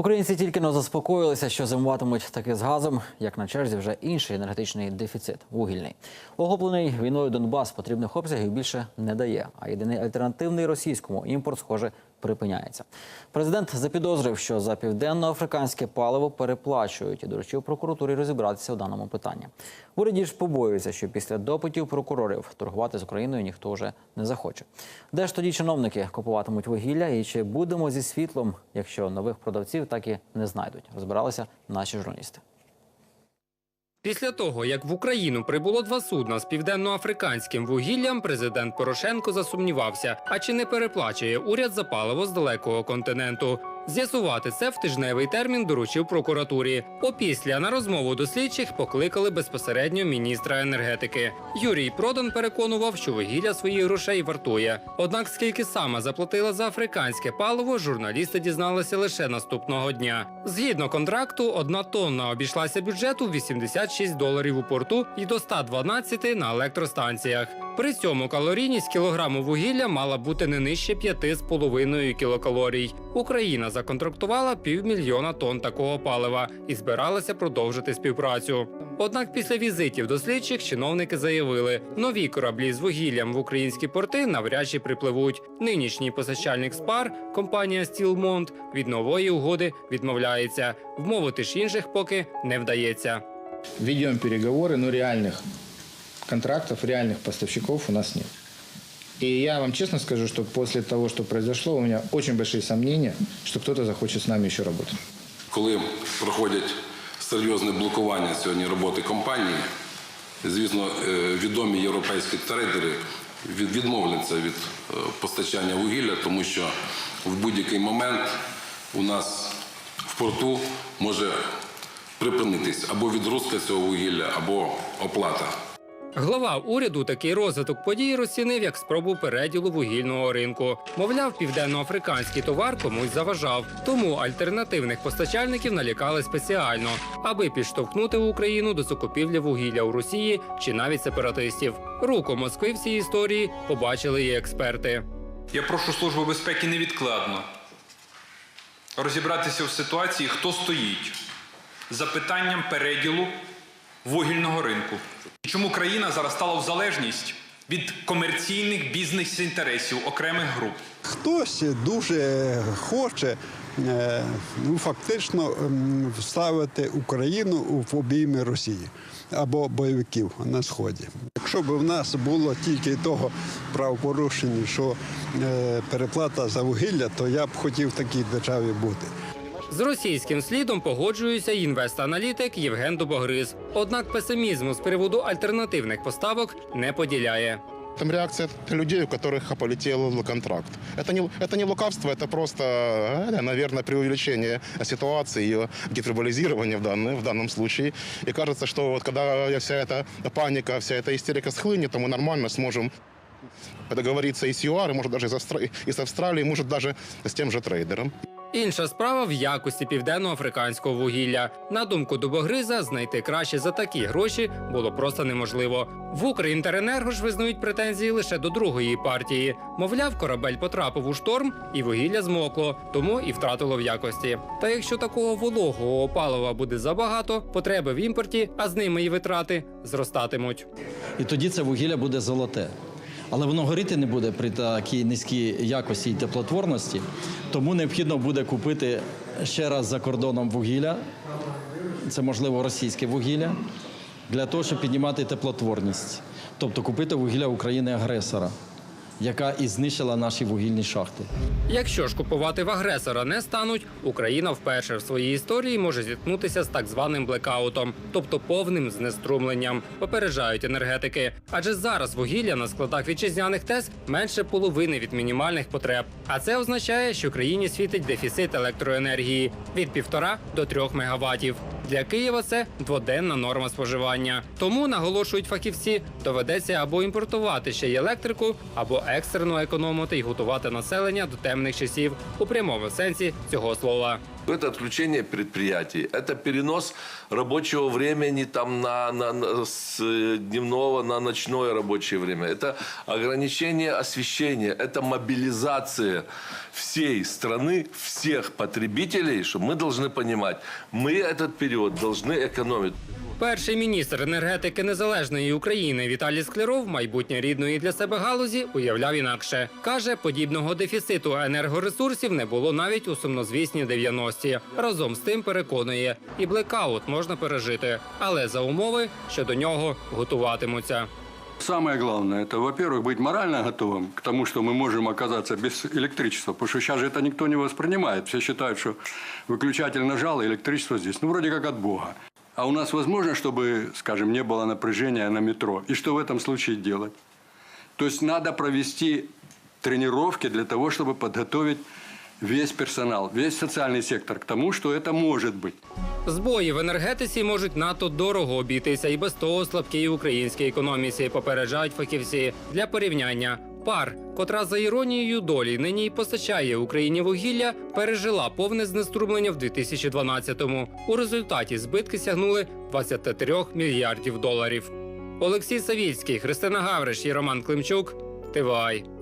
Українці тільки не заспокоїлися, що зимуватимуть таки з газом, як на черзі вже інший енергетичний дефіцит вугільний. Охоплений війною Донбас потрібних обсягів більше не дає. А єдиний альтернативний російському імпорт, схоже, припиняється. Президент запідозрив, що за південноафриканське паливо переплачують і доручив прокуратурі розібратися в даному питанні. Уряді ж побоюються, що після допитів прокурорів торгувати з Україною ніхто вже не захоче. Де ж тоді чиновники купуватимуть вугілля і чи будемо зі світлом, якщо нових продавців так і не знайдуть? Розбиралися наші журналісти. Після того, як в Україну прибуло два судна з південноафриканським вугіллям, президент Порошенко засумнівався, а чи не переплачує уряд за паливо з далекого континенту. З'ясувати це в тижневий термін доручив прокуратурі. Опісля на розмову до слідчих покликали безпосередньо міністра енергетики. Юрій Продан переконував, що вугілля своїх грошей вартує. Однак, скільки саме заплатила за африканське паливо, журналісти дізналися лише наступного дня. Згідно контракту, одна тонна обійшлася бюджету в 86 доларів у порту і до 112 на електростанціях. При цьому калорійність кілограму вугілля мала бути не нижче 5,5 кілокалорій. Україна законтрактувала півмільйона тонн такого палива і збиралася продовжити співпрацю. Однак після візитів до слідчих чиновники заявили, нові кораблі з вугіллям в українські порти навряд чи припливуть. Нинішній постачальник СПАР, компанія Стілмонт, від нової угоди відмовляється. Вмовити ж інших поки не вдається. Ведем переговоры, но реальных контрактов, реальных поставщиков у нас нет. И я вам честно скажу, что после того, что произошло, у меня очень большие сомнения, что кто-то захочет с нами еще работать. Коли проходять серйозне блокування сьогодні роботи компанії, звісно, е, відомі європейські трейдери відмовляться від е, постачання вугілля, тому що в будь-який момент у нас в порту може припинитись або відгрузка цього вугілля, або оплата. Глава уряду такий розвиток подій розцінив як спробу переділу вугільного ринку. Мовляв, південноафриканський товар комусь заважав. Тому альтернативних постачальників налякали спеціально, аби підштовхнути Україну до закупівлі вугілля у Росії чи навіть сепаратистів. Руку Москви в цій історії побачили і експерти. Я прошу Службу безпеки невідкладно розібратися в ситуації, хто стоїть за питанням переділу вугільного ринку. Чому країна зараз стала в залежність від комерційних бізнес-інтересів окремих груп. Хтось дуже хоче е, ну, фактично ем, вставити Україну в обійми Росії або бойовиків на сході. Якщо б в нас було тільки того правопорушення, що е, переплата за вугілля, то я б хотів в такій державі бути. З російським слідом погоджується і інвест-аналітик Євген Дубогриз. Однак песимізму з приводу альтернативних поставок не поділяє. Там реакция людей, у которых полетел контракт. Это не, это не лукавство, это просто, э, наверное, преувеличение ситуации, ее гиперболизирование в, данном, в данном случае. И кажется, что вот когда вся эта паника, вся эта истерика схлынет, то мы нормально сможем договориться и с ЮАР, и, может, даже и с, Австра- и с Австралией, может, даже с тем же трейдером. Інша справа в якості південноафриканського вугілля. На думку Дубогриза, знайти краще за такі гроші було просто неможливо. В Укрінтеренерго ж визнають претензії лише до другої партії. Мовляв, корабель потрапив у шторм і вугілля змокло, тому і втратило в якості. Та якщо такого вологого палива буде забагато, потреби в імпорті, а з ними і витрати зростатимуть. І тоді це вугілля буде золоте. Але воно горіти не буде при такій низькій якості і теплотворності. Тому необхідно буде купити ще раз за кордоном вугілля, це можливо російське вугілля, для того, щоб піднімати теплотворність. Тобто купити вугілля України-агресора, яка і знищила наші вугільні шахти. Якщо ж купувати в агресора не стануть, Україна вперше в своїй історії може зіткнутися з так званим блекаутом, тобто повним знеструмленням, попереджають енергетики. Адже зараз вугілля на складах вітчизняних ТЕС менше половини від мінімальних потреб. А це означає, що країні світить дефіцит електроенергії від півтора до трьох мегаваттів. Для Києва це дводенна норма споживання. Тому наголошують фахівці, доведеться або імпортувати ще й електрику, або екстрено економити і готувати населення до темних часів у прямому сенсі цього слова. Это отключение предприятий, это перенос рабочего времени там на, на- на- с э, дневного на ночное рабочее время. Это ограничение освещения, это мобилизация всей страны, всех потребителей, что мы должны понимать, мы этот период должны экономить. Перший міністр енергетики незалежної України Віталій Скляров майбутнє рідної для себе галузі уявляв інакше. Каже, подібного дефіциту енергоресурсів не було навіть у сумнозвісні 90-ті. Разом з тим переконує, і блекаут можна пережити, але за умови, що до нього готуватимуться. Самое главное, это, во-первых, быть морально готовым к тому, что мы можем оказаться без электричества, потому что сейчас же это никто не воспринимает. Все считают, что выключатель нажал, и электричество здесь. Ну, вроде как от Бога. А у нас возможно, чтобы, скажем, не было напряжения на метро? И что в этом случае делать? То есть надо провести тренировки для того, чтобы подготовить весь персонал, весь социальный сектор к тому, что это может быть. Збої в енергетиці можуть надто дорого обійтися і без того слабкій українській економіці, попереджають фахівці. Для порівняння пар, котра за іронією долі нині й постачає Україні вугілля, пережила повне знеструмлення в 2012-му. У результаті збитки сягнули 23 мільярдів доларів. Олексій Савільський, Христина Гавриш і Роман Климчук. ТВАЙ.